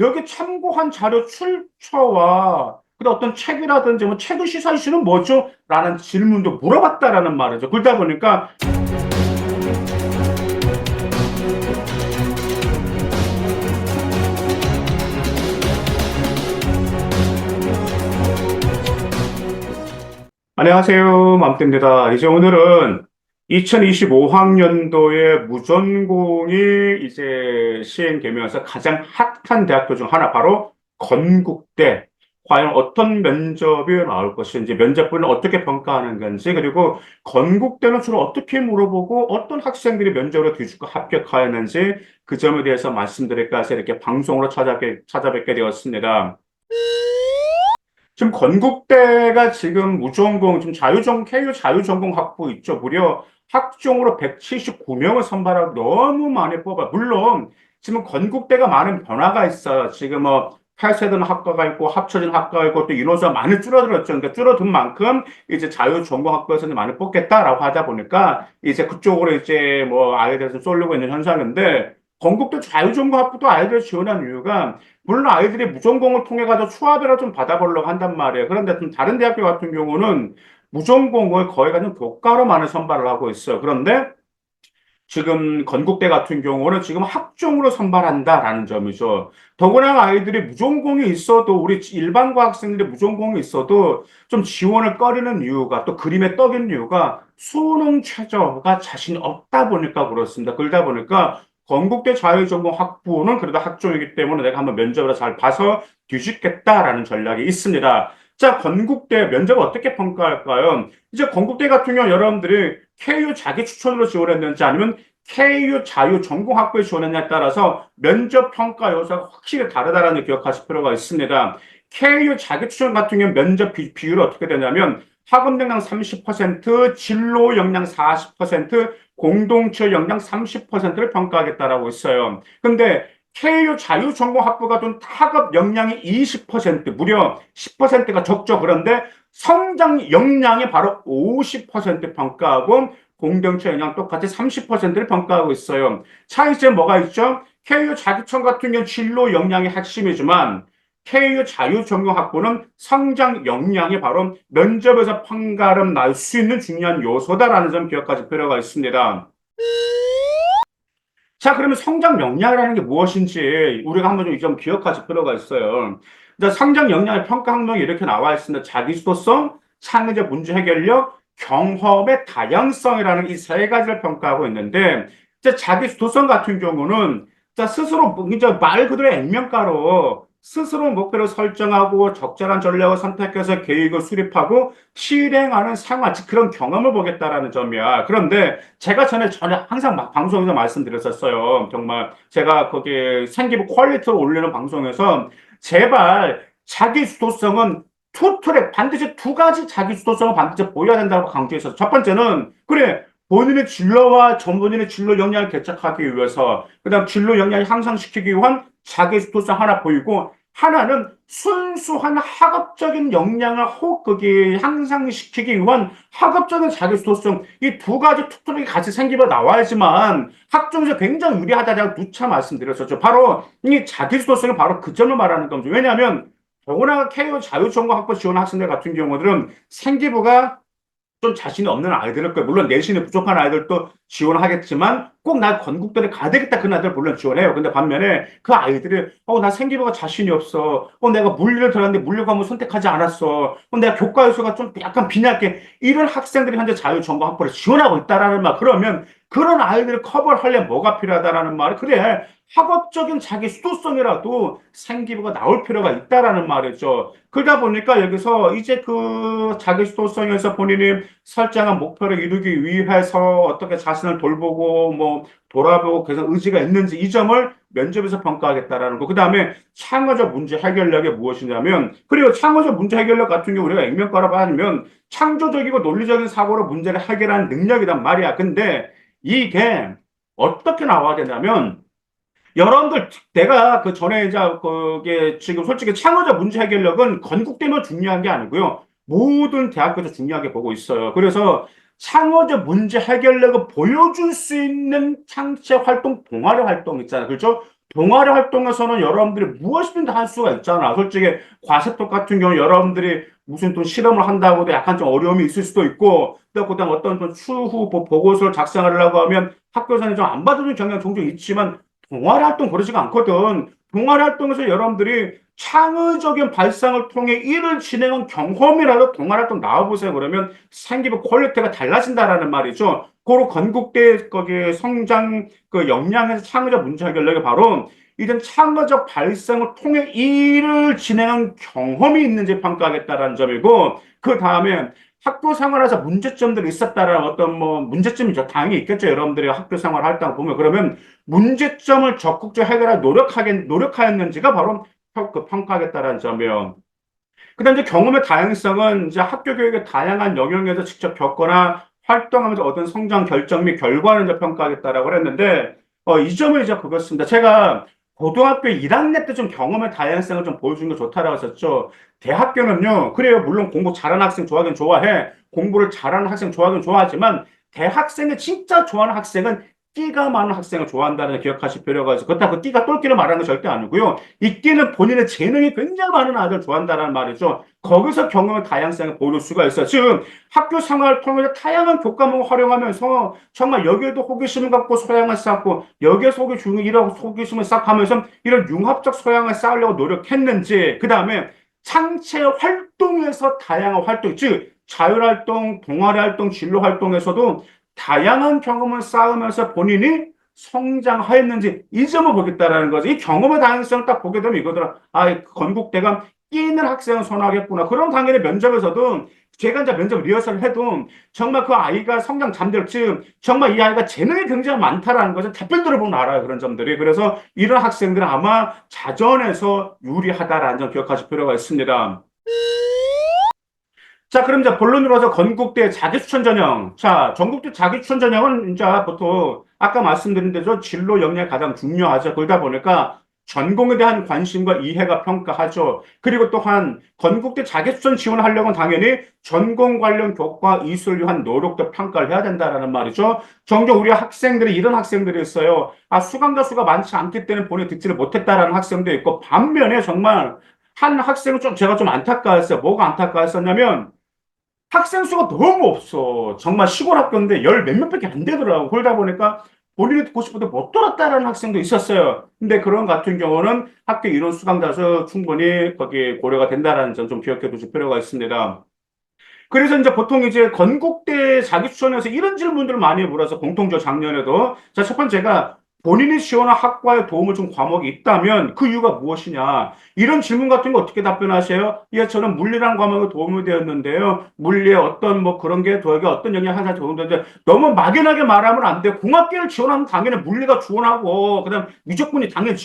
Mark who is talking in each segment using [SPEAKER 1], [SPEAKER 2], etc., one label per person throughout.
[SPEAKER 1] 여기 참고한 자료 출처와 그다음 어떤 책이라든지 뭐 책의 시사 이슈는 뭐죠? 라는 질문도 물어봤다라는 말이죠. 그러다 보니까 안녕하세요. 맘때입니다. 이제 오늘은 2025학년도에 무전공이 이제 시행되면서 가장 핫한 대학교 중 하나, 바로 건국대. 과연 어떤 면접이 나올 것인지, 면접분을 어떻게 평가하는 건지, 그리고 건국대는 주로 어떻게 물어보고 어떤 학생들이 면접으로 뒤죽고 합격하였는지 그 점에 대해서 말씀드릴까 해서 이렇게 방송으로 찾아뵙게, 찾아뵙게 되었습니다. 지금 건국대가 지금 무전공, 지금 자유전, KU 자유전공 학부 있죠. 무려 학종으로 179명을 선발하고 너무 많이 뽑아. 물론 지금 건국대가 많은 변화가 있어요. 지금 뭐 폐쇄된 학과가 있고 합쳐진 학과가 있고 또 인원수가 많이 줄어들었죠. 그러니까 줄어든 만큼 이제 자유 전공학부에서는 많이 뽑겠다라고 하다 보니까 이제 그쪽으로 이제 뭐 아이들을 좀 쏠리고 있는 현상인데 건국대 자유 전공 학부도 아이들 지원한 이유가 물론 아이들이 무전공을 통해 가지고 추합이라 좀 받아보려고 한단 말이에요. 그런데 좀 다른 대학교 같은 경우는 무전공을 거의 가는 교과로만을 선발을 하고 있어요. 그런데 지금 건국대 같은 경우는 지금 학종으로 선발한다라는 점이죠. 더구나 아이들이 무전공이 있어도 우리 일반 과 학생들이 무전공이 있어도 좀 지원을 꺼리는 이유가 또 그림에 떡인 이유가 수능 최저가 자신이 없다 보니까 그렇습니다. 그러다 보니까 건국대 자유전공 학부는 그래도 학종이기 때문에 내가 한번 면접을 잘 봐서 뒤집겠다라는 전략이 있습니다. 자, 건국대 면접을 어떻게 평가할까요? 이제 건국대 같은 경우 여러분들이 KU 자기 추천으로 지원했는지 아니면 KU 자유 전공학부에 지원했냐에 따라서 면접 평가 요소가 확실히 다르다는 기억하실 필요가 있습니다. KU 자기 추천 같은 경우 면접 비, 비율이 어떻게 되냐면 학업 역량 30%, 진로 역량 40%, 공동체 역량 30%를 평가하겠다라고 있어요. 근데 KU 자유전공학부가 둔 학업 역량이 20%, 무려 10%가 적죠. 그런데 성장 역량이 바로 50% 평가하고 공동체 역량 똑같이 30%를 평가하고 있어요. 차이점 뭐가 있죠? KU 자기청 같은 경우 진로 역량이 핵심이지만 KU 자유전공학부는 성장 역량이 바로 면접에서 판가름 날 수 있는 중요한 요소다라는 점 기억하실 필요가 있습니다. 자, 그러면 성장 역량이라는 게 무엇인지 우리가 한번 좀 기억하실 필요가 있어요. 자, 성장 역량의 평가 항목이 이렇게 나와 있습니다. 자기주도성, 창의적 문제 해결력, 경험의 다양성이라는 이 세 가지를 평가하고 있는데, 자기주도성 같은 경우는 자, 스스로 이제 말 그대로 액면가로 스스로 목표를 설정하고 적절한 전략을 선택해서 계획을 수립하고 실행하는 생활, 즉 그런 경험을 보겠다라는 점이야. 그런데 제가 전에 전에 항상 막 방송에서 말씀드렸었어요. 정말 제가 거기 생기부 퀄리티를 올리는 방송에서 제발 자기 주도성은 투 트랙 반드시 두 가지 자기 주도성을 반드시 보여야 된다고 강조했어요. 첫 번째는 그래 본인의 진로와 전 본인의 진로 역량을 개척하기 위해서 그다음 진로 역량을 향상시키기 위한 자기 주도성 하나 보이고 하나는 순수한 학업적인 역량을 혹 거기 향상시키기 위한 학업적인 자기 주도성 이 두 가지 툭툭이 같이 생기면 나와야지만 학종에서 굉장히 유리하다라고 누차 말씀드렸었죠. 바로 이 자기 주도성이 바로 그 점을 말하는 겁니다. 왜냐하면 더구나 KU 자유전공 학부 지원 학생들 같은 경우들은 생기부가 좀 자신이 없는 아이들을 거예요. 물론 내신이 부족한 아이들도 지원하겠지만 꼭 나 건국대를 가야 되겠다 그런 아이들 물론 지원해요. 근데 반면에 그 아이들이 어 나 생기부가 자신이 없어. 어 내가 물리를 들었는데 물리 과목을 선택하지 않았어. 어 내가 교과 요소가 좀 약간 빈약해. 이런 학생들이 현재 자유전공 학부를 지원하고 있다라는 말. 그러면 그런 아이들을 커버를 하려면 뭐가 필요하다라는 말. 그래. 학업적인 자기 수도성이라도 생기부가 나올 필요가 있다라는 말이죠. 그러다 보니까 여기서 이제 그 자기 수도성에서 본인이 설정한 목표를 이루기 위해서 어떻게 자신을 돌보고 뭐 돌아보고 그래서 의지가 있는지 이 점을 면접에서 평가하겠다라는 거. 그 다음에 창의적 문제 해결력이 무엇이냐면 그리고 창의적 문제 해결력 같은 경우 우리가 액면가로 봐면 창조적이고 논리적인 사고로 문제를 해결하는 능력이란 말이야. 근데 이게 어떻게 나와야 되냐면 여러분들 내가 그 전에 이제 그게 지금 솔직히 창의적 문제 해결력은 건국대면 중요한 게 아니고요. 모든 대학교에서 중요하게 보고 있어요. 그래서 창의적 문제 해결력을 보여줄 수 있는 창체 활동, 동아리 활동 있잖아요. 그렇죠? 동아리 활동에서는 여러분들이 무엇이든 다 할 수가 있잖아. 솔직히 과세톡 같은 경우 여러분들이 무슨 또 실험을 한다고도 약간 좀 어려움이 있을 수도 있고, 또 그다음 어떤 좀 추후 보- 보고서를 작성하려고 하면 학교에서는 좀 안 받아주는 경향이 종종 있지만 동아리 활동 그러지가 않거든. 동아리 활동에서 여러분들이 창의적인 발상을 통해 일을 진행한 경험이라도 동아리 활동 나와보세요. 그러면 생기부 퀄리티가 달라진다라는 말이죠. 고로 건국대 거기 성장 그 역량에서 창의적 문제 해결력이 바로 이런 창의적 발상을 통해 일을 진행한 경험이 있는지 평가하겠다라는 점이고 그 다음에 학교 생활에서 문제점들이 있었다라는 어떤 뭐 문제점이죠. 당연히 있겠죠. 여러분들이 학교 생활 할때 보면 그러면 문제점을 적극적으로 해결할 노력하겠 노력하였는지가 바로 평- 그 평가하겠다라는 점이에요. 그다음 이제 경험의 다양성은 이제 학교 교육의 다양한 영역에서 직접 겪거나 활동하면서 얻은 성장 결정 및 결과를 이제 평가하겠다라고 했는데 어, 이 점은 이제 그렇습니다. 제가 고등학교 1학년 때 좀 경험의 다양성을 좀 보여주는 게 좋다라고 했었죠. 대학교는요, 그래요. 물론 공부 잘하는 학생 좋아하긴 좋아해. 공부를 잘하는 학생 좋아하긴 좋아하지만 대학생이 진짜 좋아하는 학생은 끼가 많은 학생을 좋아한다는 걸 기억하실 필요가 있어요. 그렇다고 그 끼가 똘끼를 말하는 건 절대 아니고요. 이 끼는 본인의 재능이 굉장히 많은 아이들 좋아한다는 말이죠. 거기서 경험의 다양성을 보여줄 수가 있어요. 지금 학교 생활을 통해서 다양한 교과목을 활용하면서 정말 여기에도 호기심을 갖고 소양을 쌓고 여기에서 호기심을 이라고 호기심을 쌓하면서 이런 융합적 소양을 쌓으려고 노력했는지 그 다음에 창체 활동에서 다양한 활동 즉 자율활동, 동아리 활동, 진로 활동에서도 다양한 경험을 쌓으면서 본인이 성장하였는지 이 점을 보겠다라는 거지. 이 경험의 다양성을 딱 보게 되면 이거더라. 아, 건국대가 끼 있는 학생은 선호하겠구나. 그럼 당연히 면접에서도 제가 이제 면접 리허설을 해도 정말 그 아이가 성장 잠들 즉 정말 이 아이가 재능이 굉장히 많다라는 것을 답변 들어보면 알아요. 그런 점들이. 그래서 이런 학생들은 아마 자전에서 유리하다라는 점 기억하실 필요가 있습니다. 자, 그럼 이제 본론으로 와서 건국대 자기추천 전형. 자, 전국대 자기추천 전형은 이제 보통 아까 말씀드린 대로 진로 역량이 가장 중요하죠. 그러다 보니까 전공에 대한 관심과 이해가 평가하죠. 그리고 또한 건국대 자기추천 지원을 하려면 당연히 전공 관련 교과 이수를 위한 노력도 평가를 해야 된다라는 말이죠. 종종 우리 학생들이 이런 학생들이 있어요. 아, 수강자 수가 많지 않기 때문에 본인이 듣지를 못했다라는 학생도 있고 반면에 정말 한 학생은 좀 제가 좀 안타까웠어요. 뭐가 안타까웠었냐면 학생 수가 너무 없어. 정말 시골 학교인데 열 몇몇 밖에 안 되더라고. 그러다 보니까 본인이 듣고 싶어도 못 들었다라는 학생도 있었어요. 근데 그런 같은 경우는 학교 인원 수강자 수 충분히 거기 고려가 된다라는 점 좀 기억해 두실 필요가 있습니다. 그래서 이제 보통 이제 건국대 자기 추천에서 이런 질문들을 많이 물어서 공통적 작년에도 자, 첫 번째가 본인이 지원한 학과에 도움을 준 과목이 있다면 그 이유가 무엇이냐? 이런 질문 같은 거 어떻게 답변하세요? 예, 저는 물리라는 과목에 도움이 되었는데요. 물리에 어떤 뭐 그런 게 저에게 어떤 영향이 하나 도움이 되는데 너무 막연하게 말하면 안 돼. 공학계를 지원하면 당연히 물리가 지원하고 그다음 미적분이 당연히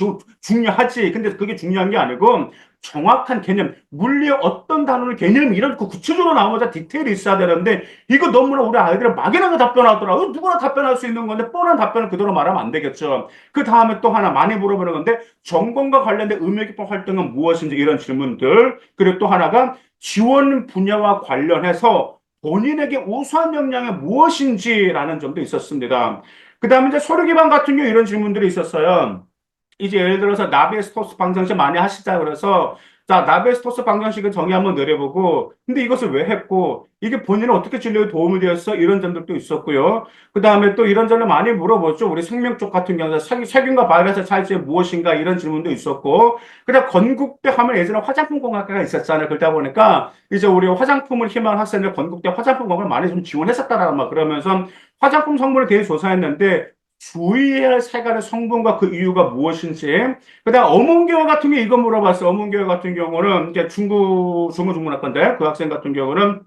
[SPEAKER 1] 중요하지. 근데 그게 중요한 게 아니고 정확한 개념, 물리의 어떤 단어를 개념 이런 그 구체적으로 나오자 디테일이 있어야 되는데 이거 너무나 우리 아이들은 막연하게 답변하더라. 고 누구나 답변할 수 있는 건데 뻔한 답변을 그대로 말하면 안 되겠죠. 그 다음에 또 하나 많이 물어보는 건데 전공과 관련된 깊은 활동은 무엇인지 이런 질문들. 그리고 또 하나가 지원 분야와 관련해서 본인에게 우수한 역량이 무엇인지라는 점도 있었습니다. 그 다음에 이제 서류 기반 같은 경우 이런 질문들이 있었어요. 이제 예를 들어서 나베스토스 방정식 많이 하시자 그래서 자 나베스토스 방정식을 정의 한번 내려보고 근데 이것을 왜 했고? 이게 본인은 어떻게 진료에 도움이 되었어? 이런 점들도 있었고요. 그 다음에 또 이런 점을 많이 물어보죠. 우리 생명 쪽 같은 경우는 세균과 바이러스의 차이점이 무엇인가? 이런 질문도 있었고. 그다음 건국대 하면 예전에 화장품 공학과가 있었잖아요. 그러다 보니까 이제 우리 화장품을 학생들 건국대 화장품 공학을 많이 좀 지원했었다라는 말 그러면서 화장품 성분에 대해 조사했는데 주의해야 할 세간의 성분과 그 이유가 무엇인지. 그 다음 어문계열 같은 게 이거 물어봤어요. 어문계열 같은 경우는 이제 중국, 중국중문학과인데 그 학생 같은 경우는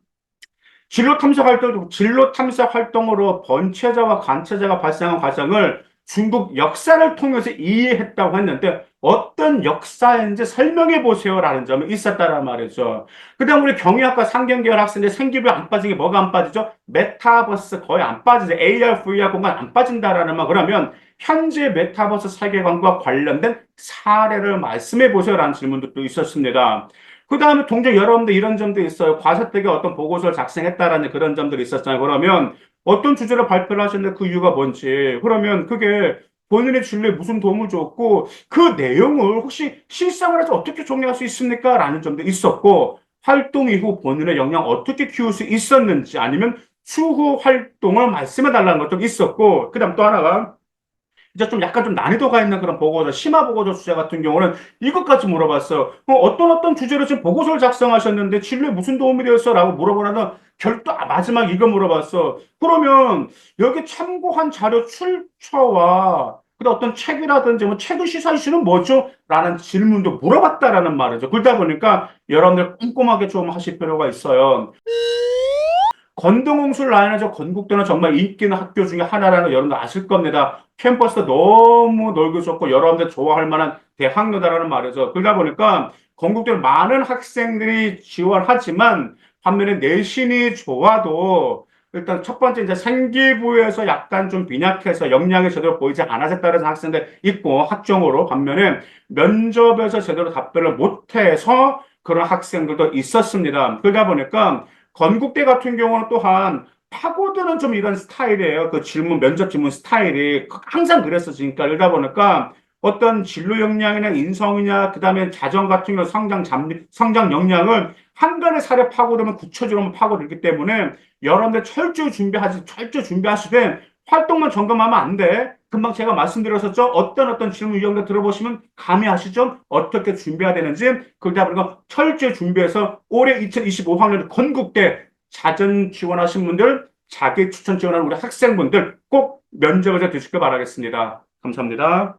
[SPEAKER 1] 진로 탐색 활동, 진로 탐색 활동으로 번체자와 간체자가 발생한 과정을 중국 역사를 통해서 이해했다고 했는데 어떤 역사인지 설명해 보세요라는 점이 있었다란 말이죠. 그 다음 우리 경영학과 상경계열 학생들 생기부에 안 빠진 게 뭐가 안 빠지죠? 메타버스 거의 안 빠지죠. AR, VR 공간 안 빠진다라는 말. 그러면 현재 메타버스 세계관과 관련된 사례를 말씀해 보세요라는 질문도 또 있었습니다. 그 다음에 동종 여러분들 이런 점도 있어요. 과세택에 어떤 보고서를 작성했다라는 그런 점들이 있었잖아요. 그러면 어떤 주제로 발표를 하셨는데 그 이유가 뭔지. 그러면 그게 본인의 진로에 무슨 도움을 줬고 그 내용을 혹시 실생활에서 어떻게 정리할 수 있습니까? 라는 점도 있었고 활동 이후 본인의 역량 어떻게 키울 수 있었는지 아니면 추후 활동을 말씀해 달라는 것도 있었고 그 다음 또 하나가 이제 좀 약간 좀 난이도가 있는 그런 보고서, 심화 보고서 주제 같은 경우는 이것까지 물어봤어요. 어, 어떤 어떤 주제로 지금 보고서를 작성하셨는데 진로에 무슨 도움이 되었어? 라고 물어보는 결도 아, 마지막 이거 물어봤어. 그러면 여기 참고한 자료 출처와 그 어떤 책이라든지 뭐 책의 시사 이슈는 뭐죠? 라는 질문도 물어봤다라는 말이죠. 그러다 보니까 여러분들 꼼꼼하게 좀 하실 필요가 있어요. 건동홍술 라인하죠. 건국대는 정말 인기 있는 학교 중에 하나라는 거 여러분들 아실 겁니다. 캠퍼스도 너무 넓고 좋고 여러분들 좋아할 만한 대학로다라는 말이죠. 그러다 보니까 건국대는 많은 학생들이 지원하지만 반면에 내신이 좋아도 일단 첫 번째 이제 생기부에서 약간 좀 빈약해서 역량이 제대로 보이지 않았다는 학생들 있고 학종으로 반면에 면접에서 제대로 답변을 못해서 그런 학생들도 있었습니다. 그러다 보니까 건국대 같은 경우는 또한 파고드는 좀 이런 스타일이에요. 그 질문, 면접 질문 스타일이 항상 그랬었으니까. 그러다 보니까 어떤 진로 역량이나 인성이냐, 그 다음에 자정 같은 경우 성장 잠, 성장 역량을 한간에 사례 파고들면 구체적으로 파고들기 때문에 여러분들 철저히 준비하시, 철저히 준비하시되 활동만 점검하면 안 돼. 금방 제가 말씀드렸었죠. 어떤 어떤 질문 유형들 들어보시면 감이 아시죠? 어떻게 준비해야 되는지. 그러다 보니까 철저히 준비해서 올해 2025학년 건국대 자전 지원하신 분들, 자기 추천 지원하는 우리 학생분들 꼭 면접에서 드시길 바라겠습니다. 감사합니다.